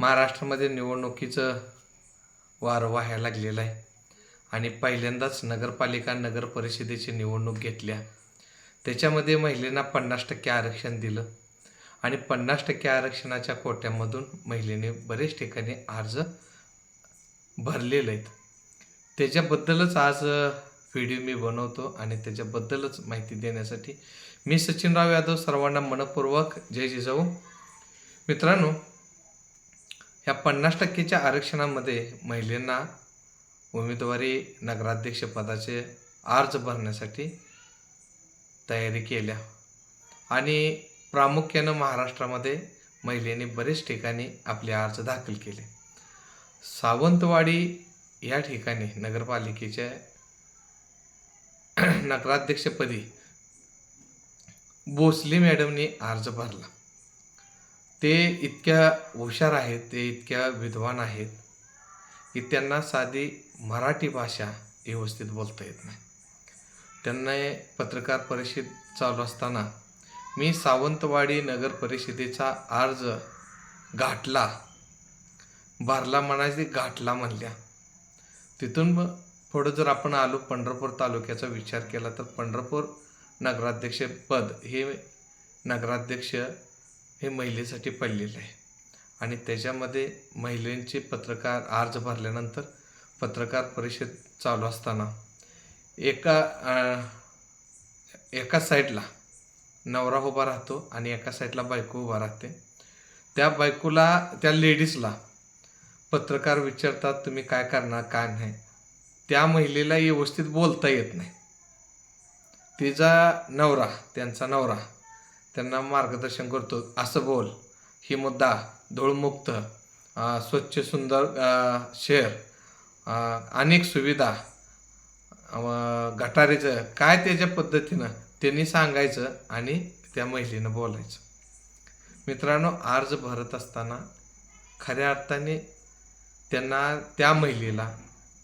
महाराष्ट्रामध्ये निवडणुकीचं वारं व्हायला लागलेलं आहे. आणि पहिल्यांदाच नगरपालिका नगर परिषदेची निवडणूक घेतल्या. त्याच्यामध्ये महिलांना पन्नास टक्के आरक्षण दिलं. आणि पन्नास टक्के आरक्षणाच्या कोट्यामधून महिलेने बरेच ठिकाणी अर्ज भरलेले आहेत. त्याच्याबद्दलच आज व्हिडिओ मी बनवतो आणि त्याच्याबद्दलच माहिती देण्यासाठी मी सचिनराव यादव सर्वांना मनपूर्वक जय जिजाऊ. मित्रांनो ह्या पन्नास टक्केच्या आरक्षणामध्ये महिलांना उमेदवारी नगराध्यक्षपदाचे अर्ज भरण्यासाठी तयारी केल्या. आणि प्रामुख्यानं महाराष्ट्रामध्ये महिलांनी बरेच ठिकाणी आपले अर्ज दाखल केले. सावंतवाडी या ठिकाणी नगरपालिकेच्या नगराध्यक्षपदी भोसले मॅडमने अर्ज भरला. ते इतक्या हुशार आहेत ते इतक्या विद्वान आहेत की त्यांना साधी मराठी भाषा व्यवस्थित बोलता येत नाही. त्यांना पत्रकार परिषद चालू असताना मी सावंतवाडी नगर परिषदेचा अर्ज गाठला भरला म्हणायचे गाठला म्हणल्या. तिथून मग पुढं जर आपण आलो पंढरपूर तालुक्याचा विचार केला तर पंढरपूर नगराध्यक्षपद हे नगराध्यक्ष हे महिलेसाठी पडलेलं आहे. आणि त्याच्यामध्ये महिलांचे पत्रकार अर्ज भरल्यानंतर पत्रकार परिषद चालू असताना एका एका साईडला नवरा उभा राहतो आणि एका साईडला बायको उभा राहते. त्या बायकोला त्या लेडीजला पत्रकार विचारतात तुम्ही काय करणार काय नाही? त्या महिलेला व्यवस्थित बोलता येत नाही. तिचा नवरा त्यांचा नवरा त्यांना मार्गदर्शन करतो. असं बोल. ही मुद्दा धूळमुक्त स्वच्छ सुंदर शहर अनेक सुविधा गटारीचं काय त्याच्या पद्धतीनं त्यांनी सांगायचं आणि त्या महिलेनं बोलायचं. मित्रांनो अर्ज भरत असताना खऱ्या अर्थाने त्यांना त्या महिलेला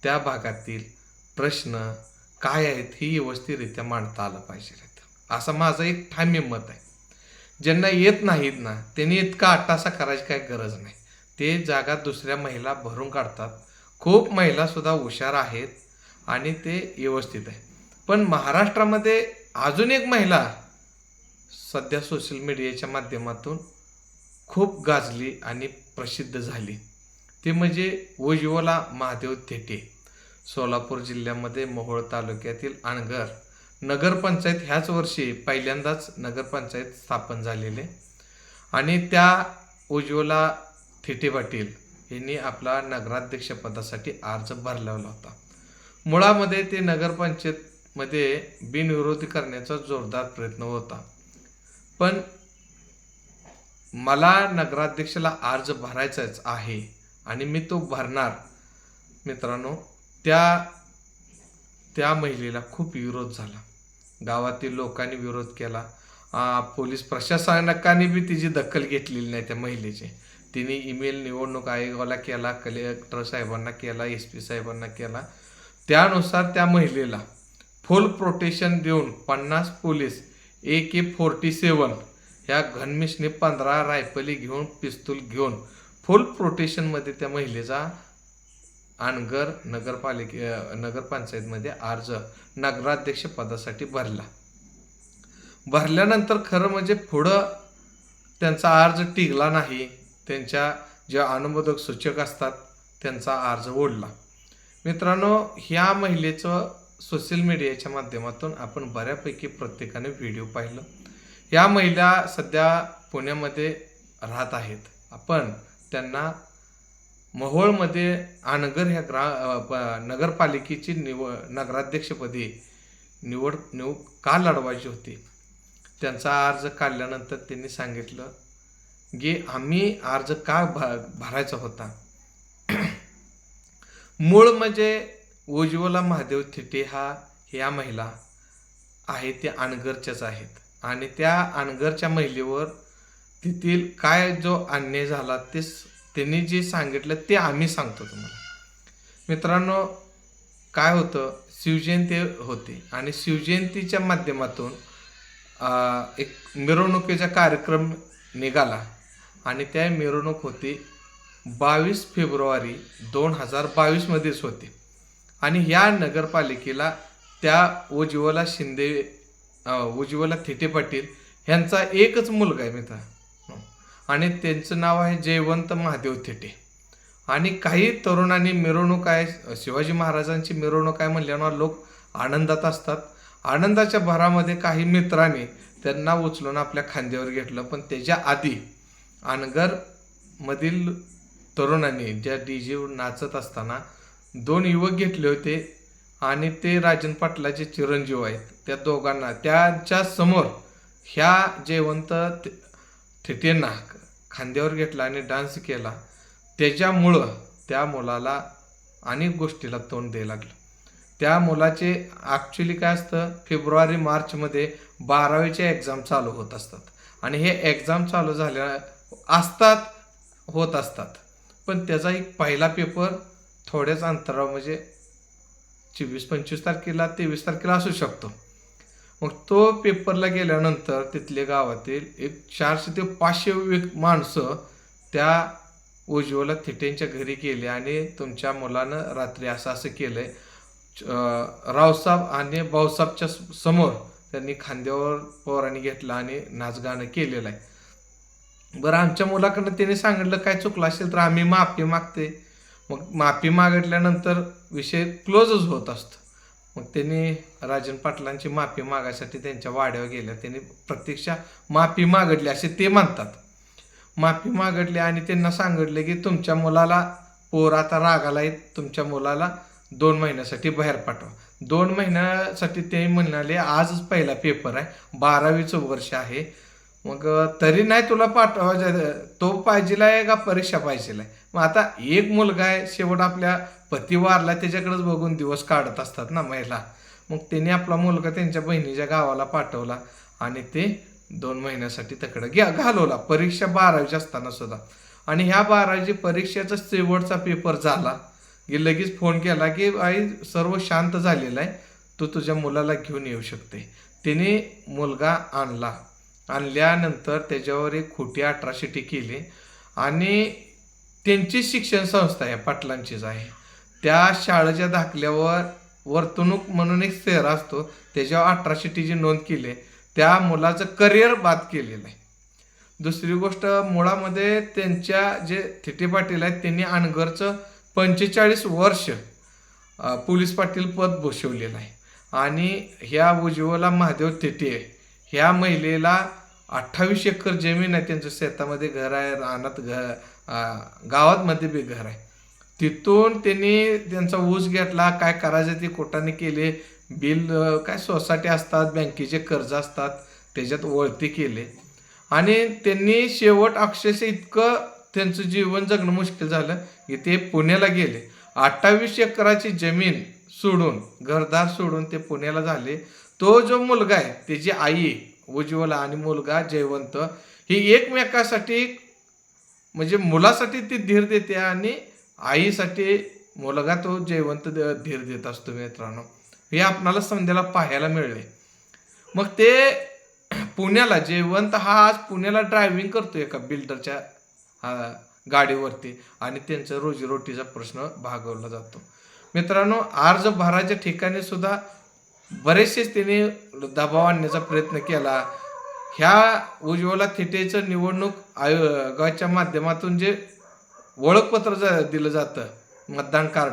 त्या भागातील प्रश्न काय आहेत ही व्यवस्थितरित्या मांडता आलं पाहिजे. असं माझं एक ठाम्य मत आहे. ज्यांना येत नाहीत ना त्यांनी इतका अट्टासा करायची काही गरज नाही. ते जागा दुसऱ्या महिला भरून काढतात. खूप महिलासुद्धा हुशार आहेत आणि ते व्यवस्थित आहे. पण महाराष्ट्रामध्ये अजून एक महिला सध्या सोशल मीडियाच्या माध्यमातून खूप गाजली आणि प्रसिद्ध झाली. ते म्हणजे उज्ज्वला महादेव थेटे. सोलापूर जिल्ह्यामध्ये मोहोळ तालुक्यातील अणगर नगरपंचायत ह्याच वर्षी पहिल्यांदाच नगरपंचायत स्थापन झालेले आणि त्या उज्ज्वला थिटे पाटील यांनी आपला नगराध्यक्षपदासाठी अर्ज भरलेला होता. मुळामध्ये ते नगरपंचायतमध्ये बिनविरोध करण्याचा जोरदार प्रयत्न होता. पण मला नगराध्यक्षाला अर्ज भरायचाच आहे आणि मी तो भरणार मित्रांनो त्या त्या महिलेला खूप विरोध झाला. गावातील लोकांनी विरोध केला. पोलीस प्रशासनाने बी तिची दखल घेतलेली नाही त्या महिलेची. तिने ईमेल निवडणूक आयोगाला केला कलेक्टर साहेबांना केला एस पी साहेबांना केला. त्यानुसार त्या महिलेला फुल प्रोटेक्शन देऊन पन्नास पोलीस ए के फोर्टी सेवन ह्या घनमिशने पंधरा रायफली घेऊन पिस्तूल घेऊन फुल प्रोटेक्शनमध्ये त्या महिलेचा आणगर नगरपालिके नगरपंचायतमध्ये अर्ज नगराध्यक्ष पदासाठी भरला. भरल्यानंतर खरं म्हणजे पुढं त्यांचा अर्ज टिकला नाही. त्यांच्या ज्या अनुमोदक सूचक असतात त्यांचा अर्ज ओढला. मित्रांनो ह्या महिलेचं सोशल मीडियाच्या माध्यमातून आपण बऱ्यापैकी प्रत्येकाने व्हिडिओ पाहिलं. या महिला सध्या पुण्यामध्ये राहत आहेत. आपण त्यांना महोळमध्ये आनगर ह्या ग्रा प- नगरपालिकेची निव नगराध्यक्षपदी निवड निवडणूक का लढवायची होती? त्यांचा अर्ज काढल्यानंतर त्यांनी सांगितलं की आम्ही अर्ज का भरायचा होता? मूळ म्हणजे उज्ज्वला महादेव थिटे हा ह्या महिला आहे त्या अनगरच्याच आहेत. आणि त्या अनगरच्या महिलेवर तेथील काय जो अन्याय झाला तेच त्यांनी जे सांगितलं ते आम्ही सांगतो तुम्हाला. मित्रांनो काय होतं शिवजयंती होती आणि शिवजयंतीच्या माध्यमातून एक मिरवणुकीचा कार्यक्रम निघाला आणि त्या मिरवणूक होती बावीस फेब्रुवारी दोन हजार बावीसमध्येच होती. आणि या नगरपालिकेला त्या उज्ज्वला शिंदे उज्ज्वला थिटे पाटील ह्यांचा एकच मुलगा आहे मित्र. आणि त्यांचं नाव आहे जयवंत महादेव थेटे. आणि काही तरुणांनी मिरवणूक आहे शिवाजी महाराजांची मिरवणूक आहे म्हणल्यावर लोक आनंदात असतात. आनंदाच्या भरामध्ये काही मित्रांनी त्यांना उचलून आपल्या खांद्यावर घेतलं पण त्याच्या आधी आणगरमधील तरुणांनी ज्या डी जेवर नाचत असताना दोन युवक घेतले होते आणि ते राजन पाटलाचे चिरंजीव आहेत त्या दोघांना त्यांच्यासमोर ह्या जयवंत थे- नाक खांद्यावर घेतला आणि डान्स केला. त्याच्यामुळं त्या मुलाला अनेक गोष्टीला तोंड द्यायला लागलं. त्या मुलाचे ॲक्च्युली काय असतं फेब्रुवारी मार्चमध्ये बारावीच्या एक्झाम चालू होत असतात. आणि हे एक्झाम चालू झाल्या असतात होत असतात. पण त्याचा एक पहिला पेपर थोड्याच अंतरावर म्हणजे चोवीस पंचवीस तारखेला तेवीस तारखेला असू शकतो. मग तो पेपरला गेल्यानंतर तिथले गावातील एक चारशे ते पाचशे माणसं त्या उज्ज्वला थिटेंच्या घरी गेले आणि तुमच्या मुलानं रात्री असं असं केलं आहे रावसाहेब आणि भाऊसाहेबच्या समोर त्यांनी खांद्यावर पोरांनी घेतला आणि नाचगाणं केलेलं आहे. बरं आमच्या मुलाकडनं त्याने सांगितलं काय चुकलं असेल तर आम्ही माफी मागते. मग माफी मागितल्यानंतर विषय क्लोजच होत असतो. मग त्यांनी राजन पाटलांची माफी मागायसाठी त्यांच्या वाड्यावर गेल्या. त्यांनी प्रत्यक्ष माफी मागडली असे ते म्हणतात. माफी मागडली आणि त्यांना सांगितले की तुमच्या मुलाला पोर आता रागाला येत तुमच्या मुलाला दोन महिन्यासाठी बाहेर पाठवा. दोन महिन्यासाठी ते म्हणाले आजच पहिला पेपर आहे बारावीचं वर्ष आहे. मग तरी नाही तुला पाठवायचा तो पाहिजेला आहे का परीक्षा पाहिजेला आहे? मग आता एक मुलगा आहे शेवट आपल्या पती वारला त्याच्याकडेच बघून दिवस काढत असतात ना महिला. मग त्याने आपला मुलगा त्यांच्या बहिणीच्या गावाला पाठवला आणि ते दोन महिन्यासाठी तिकडं घ्या घालवला. परीक्षा बारावीची असताना सुद्धा. आणि ह्या बारावीची परीक्षेचा शेवटचा पेपर झाला की लगेच फोन केला की आई सर्व शांत झालेलं आहे. तू तुझ्या मुलाला घेऊन येऊ शकते. तिने मुलगा आणला. आणल्यानंतर त्याच्यावर एक खोटी अठराशेटी केली. आणि त्यांची शिक्षण संस्था आहे पाटलांचीच आहे. त्या शाळेच्या दाखल्यावर वर्तणूक म्हणून एक चेहरा असतो त्याच्यावर अठराशेटीची नोंद केली आहे. त्या मुलाचं करिअर बाद केलेलं आहे. दुसरी गोष्ट मुळामध्ये त्यांच्या जे थिटे पाटील आहेत त्यांनी अनगरचं पंचेचाळीस वर्ष पोलीस पाटील पद भूषवलेलं आहे. आणि ह्या उज्ज्वला महादेव थिटे ह्या महिलेला अठ्ठावीस एकर जमीन आहे त्यांचं शेतामध्ये घर आहे रानात घर गावातमध्ये बी घर आहे. तिथून त्यांनी त्यांचा ऊस घेतला काय करायचं ते कोटाने केले. बिल काय सोसायटी असतात बँकेचे कर्ज असतात त्याच्यात वळती केले. आणि त्यांनी शेवट अक्षरशः इतकं त्यांचं जीवन जगणं मुश्किल झालं की ते पुण्याला गेले. अठ्ठावीस एकराची जमीन सोडून घरदार सोडून ते पुण्याला झाले. तो जो मुलगा आहे त्याची आई उज्ज्वला आणि मुलगा जयवंत ही एकमेकासाठी म्हणजे मुलासाठी ती धीर देते आणि आईसाठी मुलगा तो जयवंत धीर देत असतो मित्रांनो. हे आपणाला संध्याला पाहायला मिळले. मग ते पुण्याला जयवंत हा आज पुण्याला ड्रायव्हिंग करतो एका बिल्डरच्या हा, गाडीवरती आणि त्यांचा रोजीरोटीचा प्रश्न भागवला जातो. मित्रांनो अर्ज भराच्या ठिकाणी सुद्धा बरेचसेच त्याने दबाव आणण्याचा प्रयत्न केला. ह्या उज्ज्वला थेटेचं निवडणूक आयोगाच्या माध्यमातून जे ओळखपत्र जा दिलं जातं मतदान कार्ड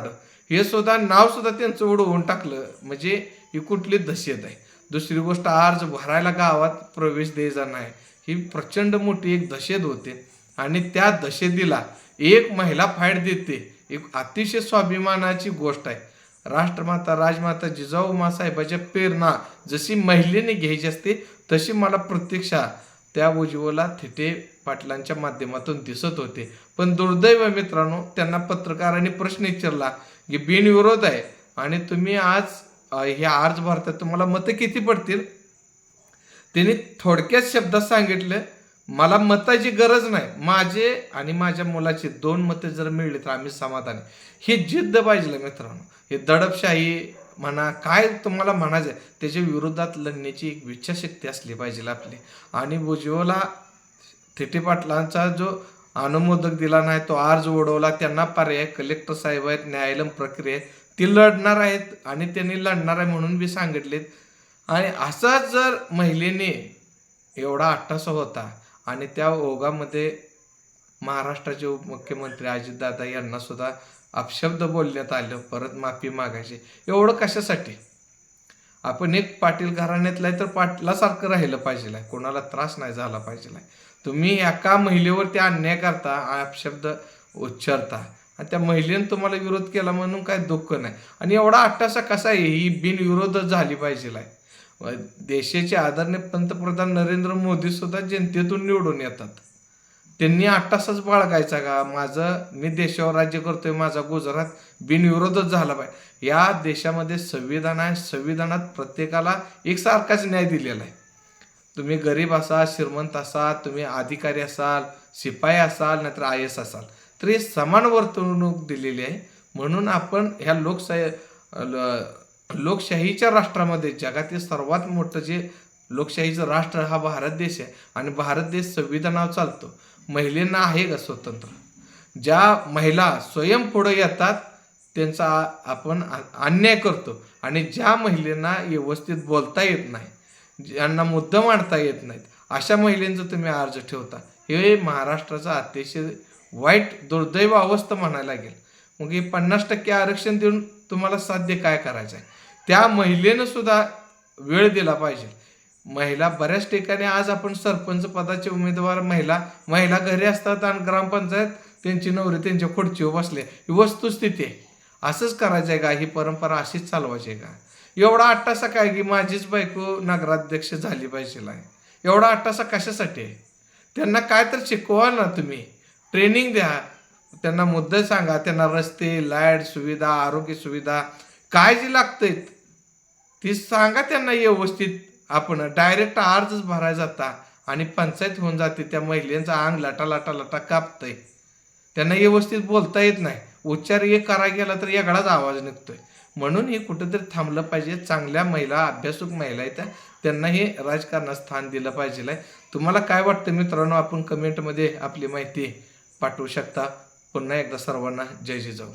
हे सुद्धा नाव सुद्धा त्यांचं उडवून टाकलं. म्हणजे ही कुठली दहशत आहे? दुसरी गोष्ट अर्ज भरायला गावात प्रवेश द्यायचा नाही. ही प्रचंड मोठी एक दहशत होते. आणि त्या दशेदीला एक महिला फाईट देते. एक अतिशय स्वाभिमानाची गोष्ट आहे. राष्ट्रमाता राजमाता जिजाऊ मासाहेबाच्या प्रेरणा जशी महिलेने घ्यायची असते तशी मला प्रत्यक्षा त्या उज्ज्वला थिटे पाटलांच्या माध्यमातून दिसत होते. पण दुर्दैव मित्रांनो त्यांना पत्रकारांनी प्रश्न विचारला की बिनविरोध आहे आणि तुम्ही आज हे अर्ज भारतात तुम्हाला मतं किती पडतील? त्यांनी थोडक्यात शब्दात सांगितलं मला मताची गरज नाही. माझे आणि माझ्या मुलाची दोन मते जर मिळली तर आम्ही समाधानी. ही जिद्द पाहिजे मित्रांनो. हे दडपशाही म्हणा काय तुम्हाला म्हणायचं आहे, त्याच्या विरोधात लढण्याची एक इच्छाशक्ती असली पाहिजे आपली. आणि उज्ज्वला थिटे पाटलांचा जो अनुमोदक दिला नाही तो अर्ज उडवला त्यांना पर्याय कलेक्टर साहेब आहेत न्यायालयीन प्रक्रिया ती लढणार आहेत आणि त्यांनी लढणार आहे म्हणून बी सांगितलेत. आणि असाच जर महिलेने एवढा अट्टासा होता आणि त्या ओघामध्ये महाराष्ट्राचे उपमुख्यमंत्री अजितदादा यांना सुद्धा अपशब्द बोलण्यात आलं. परत माफी मागायची. एवढं कशासाठी? आपण एक पाटील घराण्यातला आहे तर पाटलासारखं राहिलं पाहिजे कोणाला त्रास नाही झाला पाहिजे तुम्ही एका महिलेवरती अन्याय करता अपशब्द उच्चारता. आणि त्या महिलेने तुम्हाला विरोध केला म्हणून काय दुःख नाही. आणि एवढा अट्टासा कसा आहे? ही बिनविरोधच झाली पाहिजे व देशाचे आदरणीय पंतप्रधान नरेंद्र मोदी सुद्धा जनतेतून निवडून येतात. त्यांनी अट्टासाच बाळगायचा का? माझं मी देशावर राज्य करतोय माझा गुजरात बिनविरोधच झाला पाहिजे या देशामध्ये संविधान आहे. संविधानात प्रत्येकाला एकसारखाच न्याय दिलेला आहे. तुम्ही गरीब असाल श्रीमंत असाल तुम्ही अधिकारी असाल शिपाई असाल नाहीतर आय एस असाल तर हे समान वर्तणूक दिलेली आहे. म्हणून आपण ह्या लोकशाही ल- लोकशाहीच्या राष्ट्रामध्ये जगातील सर्वात मोठं जे लोकशाहीचं राष्ट्र हा भारत देश आहे. आणि भारत देश संविधानावर चालतो. महिलांना आहे का स्वतंत्र? ज्या महिला स्वयं पुढे येतात त्यांचा आपण अन्याय करतो. आणि ज्या महिलांना व्यवस्थित बोलता येत नाही ज्यांना मुद्दा मांडता येत नाहीत अशा महिलांचा तुम्ही अर्ज ठेवता. हे महाराष्ट्राचा अतिशय वाईट दुर्दैव अवस्था म्हणायला लागेल. मग हे पन्नास टक्के आरक्षण देऊन तुम्हाला साध्य काय करायचं आहे त्या महिलेनं सुद्धा वेळ दिला पाहिजे. महिला बऱ्याच ठिकाणी आज आपण सरपंच पदाचे उमेदवार महिला महिला घरी असतात आणि ग्रामपंचायत त्यांची नवरी त्यांच्या खुर्चीवर बसले ही वस्तुस्थिती आहे. असंच करायचं आहे का? ही परंपरा अशीच चालवायची आहे का? एवढा अट्टासा काय? की माझीच बायको नगराध्यक्ष झाली पाहिजे आहे. एवढा अट्टासा कशासाठी आहे? त्यांना काय तर शिकवा ना तुम्ही. ट्रेनिंग द्या. त्यांना मुद्दे सांगा. त्यांना रस्ते लाइट सुविधा आरोग्य सुविधा काय जे लागतंय ती सांगा त्यांना व्यवस्थित. आपण डायरेक्ट अर्जच भरायला जाता आणि पंचायत होऊन जाते त्या महिलेचा अंग लाटा लाटा लाटा कापतंय. त्यांना व्यवस्थित बोलता येत नाही. उच्चार एक करा गेला तर वेगळाच आवाज निघतोय. म्हणून हे कुठंतरी थांबलं पाहिजे. चांगल्या महिला अभ्यासक महिला आहेत त्या. त्यांना हे राजकारणात स्थान दिलं पाहिजे तुम्हाला काय वाटतं मित्रांनो? आपण कमेंटमध्ये आपली माहिती पाठवू शकता. पुन्हा एकदा सर्वांना जय जिजाऊ.